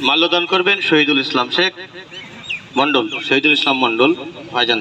মাল্যদান করবেন শহীদুল ইসলাম শেখ মন্ডল শহীদুল ইসলাম মন্ডল ভাইজান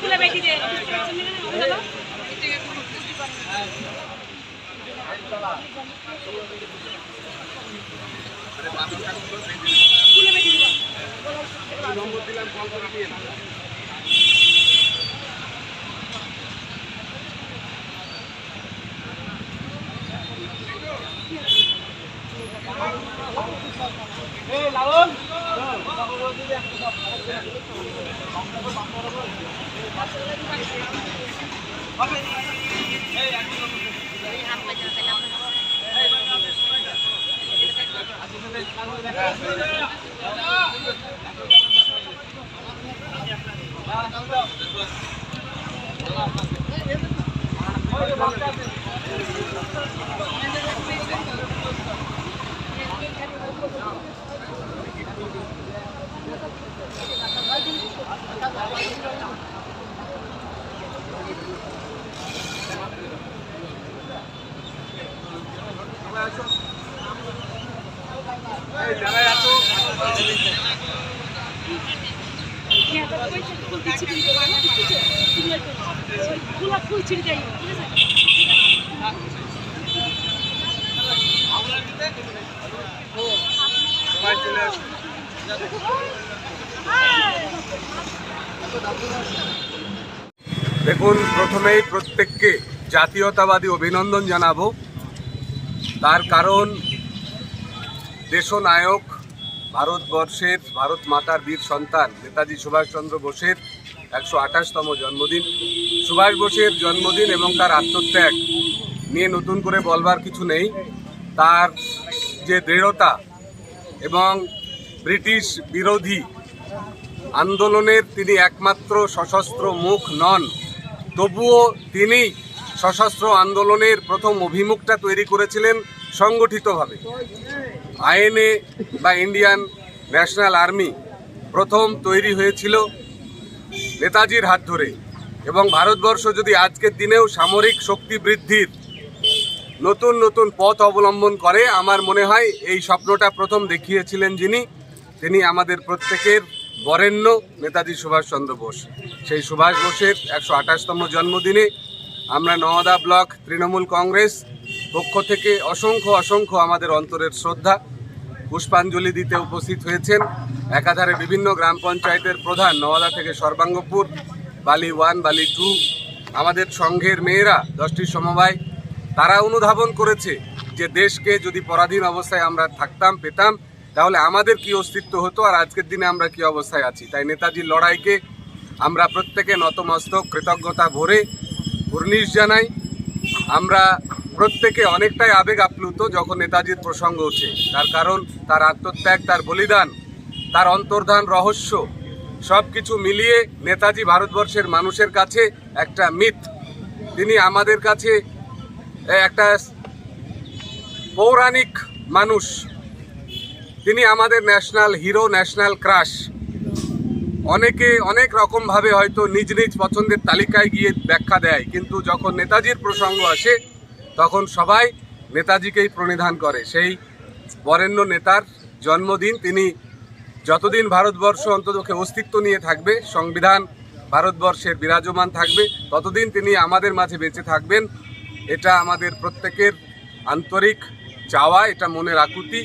খুলে বেশি দে খুলে বেশি দিবা তো কই ফুল দিচ্ছি কিন্তু ভালো কিছু ফুল ফুল ছিড়ে দেয় ঠিক আছে দেখুন প্রথমেই প্রত্যেককে জাতীয়তাবাদী অভিনন্দন জানাব। তার কারণ দেশনায়ক ভারতবর্ষের ভারত মাতার বীর সন্তান নেতাজি সুভাষচন্দ্র বোসের একশো আঠাশতম জন্মদিন। সুভাষ বোসের জন্মদিন এবং তার আত্মত্যাগ নিয়ে নতুন করে বলবার কিছু নেই। তার যে দৃঢ়তা এবং ব্রিটিশ বিরোধী আন্দোলনের তিনি একমাত্র সশস্ত্র মুখ নন, তবুও তিনি সশস্ত্র আন্দোলনের প্রথম অভিমুখটা তৈরি করেছিলেন সংগঠিতভাবে। আইএনএ বা ইন্ডিয়ান ন্যাশনাল আর্মি প্রথম তৈরি হয়েছিল নেতাজির হাত ধরে। এবং ভারতবর্ষ যদি আজকের দিনেও সামরিক শক্তি বৃদ্ধির নতুন নতুন পথ অবলম্বন করে, আমার মনে হয় এই স্বপ্নটা প্রথম দেখিয়েছিলেন যিনি, তিনি আমাদের প্রত্যেকের বরেণ্য নেতাজি সুভাষচন্দ্র বোস। সেই সুভাষ বোসের একশো আঠাশতম জন্মদিনে আমরা নওয়াদা ব্লক তৃণমূল কংগ্রেস পক্ষ থেকে অসংখ্য অসংখ্য আমাদের অন্তরের শ্রদ্ধা, পুষ্পাঞ্জলি দিতে উপস্থিত হয়েছেন একাধারে বিভিন্ন গ্রাম পঞ্চায়েতের প্রধান নওয়াদা থেকে সর্বাঙ্গপুর, বালি ওয়ান, বালি টু, আমাদের সংঘের মেয়েরা দশটি সমবায়, তারা অনুধাবন করেছে যে দেশকে যদি পরাধীন অবস্থায় আমরা থাকতাম, পেতাম, তাহলে আমাদের কি অস্তিত্ব হতো আর আজকের দিনে আমরা কি অবস্থায় আছি? তাই নেতাজির লড়াইকে আমরা প্রত্যেকে নতমস্তক, কৃতজ্ঞতা ভরে কুর্নিশ জানাই। আমরা প্রত্যেকে অনেকটাই আবেগ আপ্লুত যখন নেতাজির প্রসঙ্গ ওঠে। তার কারণ, তার আত্মত্যাগ, তার বলিদান, তার অন্তর্ধান রহস্য সব কিছু মিলিয়ে নেতাজি ভারতবর্ষের মানুষের কাছে একটা মিথ। তিনি আমাদের কাছে একটা পৌরাণিক মানুষ। তিনি আমাদের ন্যাশনাল হিরো, ন্যাশনাল ক্রাশ। অনেকে অনেক রকমভাবে হয়তো নিজ নিজ পছন্দের তালিকায় গিয়ে ব্যাখ্যা দেয়, কিন্তু যখন নেতাজির প্রসঙ্গ আসে তখন সবাই নেতাজিকেই প্রণিধান করে। সেই বরেণ্য নেতার জন্মদিন তিনি যতদিন ভারতবর্ষ অন্ততকে অস্তিত্ব নিয়ে থাকবে, সংবিধান ভারতবর্ষের বিরাজমান থাকবে, ততদিন তিনি আমাদের মাঝে বেঁচে থাকবেন। এটা আমাদের প্রত্যেকের আন্তরিক চাওয়া, এটা মনের আকুতি।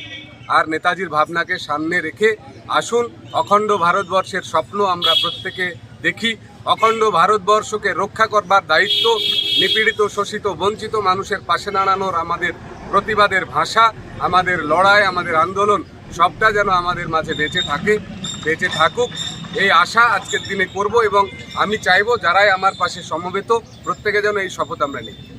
আর নেতাজির ভাবনাকে সামনে রেখে আসুন, অখণ্ড ভারতবর্ষের স্বপ্ন আমরা প্রত্যেকে দেখি। অখণ্ড ভারতবর্ষকে রক্ষা করবার দায়িত্ব নিপীড়িত, শোষিত, বঞ্চিত মানুষের পাশে দাঁড়ানোর আমাদের প্রতিবাদের ভাষা, আমাদের লড়াই, আমাদের আন্দোলন, সবটা যেন আমাদের মাঝে বেঁচে থাকে, বেঁচে থাকুক। এই আশা আজকের দিনে করব এবং আমি চাইব যারাই আমার পাশে সমবেত, প্রত্যেকে যেন এই শপথ আমরা নিই।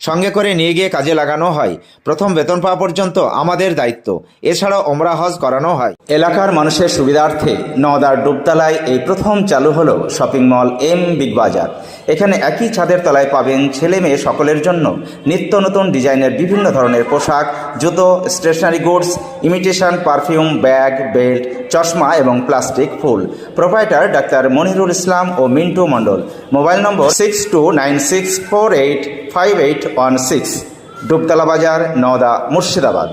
সঙ্গে করে নিয়ে গিয়ে কাজে লাগানো হয়। প্রথম বেতন পাওয়া পর্যন্ত আমাদের দায়িত্ব। এছাড়াও ওমরা হজ করানো হয়। এলাকার মানুষের সুবিধার্থে নদার ডুবতলায় এই প্রথম চালু হলো শপিং মল এম বিগ বাজার। এখানে একই ছাদের তলায় পাবেন ছেলে মেয়ে সকলের জন্য নিত্য নতুন ডিজাইনের বিভিন্ন ধরনের পোশাক, জুতো stationery goods imitation perfume bag belt চশমা এবং প্লাস্টিক ফুল। প্রোপাইটার ডাক্তার মনিরুল ইসলাম ও Mintu Mondal. Mobile number six two nine six four eight five eight one six Dubtala বাজার, নওদা, মুর্শিদাবাদ।